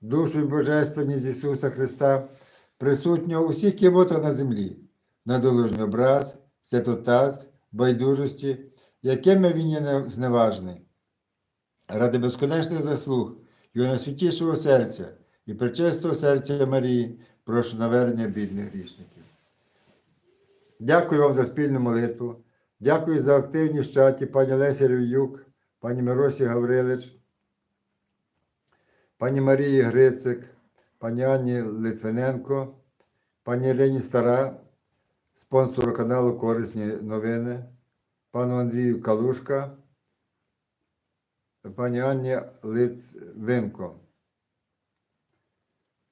душу і божественність Ісуса Христа, присутнього у всіх кімотах на землі, на долужний образ, святотаз, байдужості, якими він є не- зневажний. Ради безконечних заслуг його найсвятішого серця і пречистого серця Марії, прошу навернення бідних грішників. Дякую вам за спільну молитву. Дякую за активність в чаті пані Лесі Рев'юк, пані Миросі Гаврилич, пані Марії Грицик, пані Анні Литвиненко, пані Ірині Стара, спонсору каналу Корисні новини, пану Андрію Калушка, пані Анні Литвинко.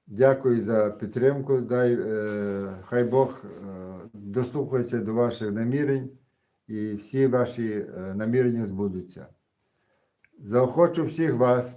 Дякую за підтримку. Дай, е, хай Бог е, дослухається до ваших намірень і всі ваші е, намірення збудуться. Заохочу всіх вас,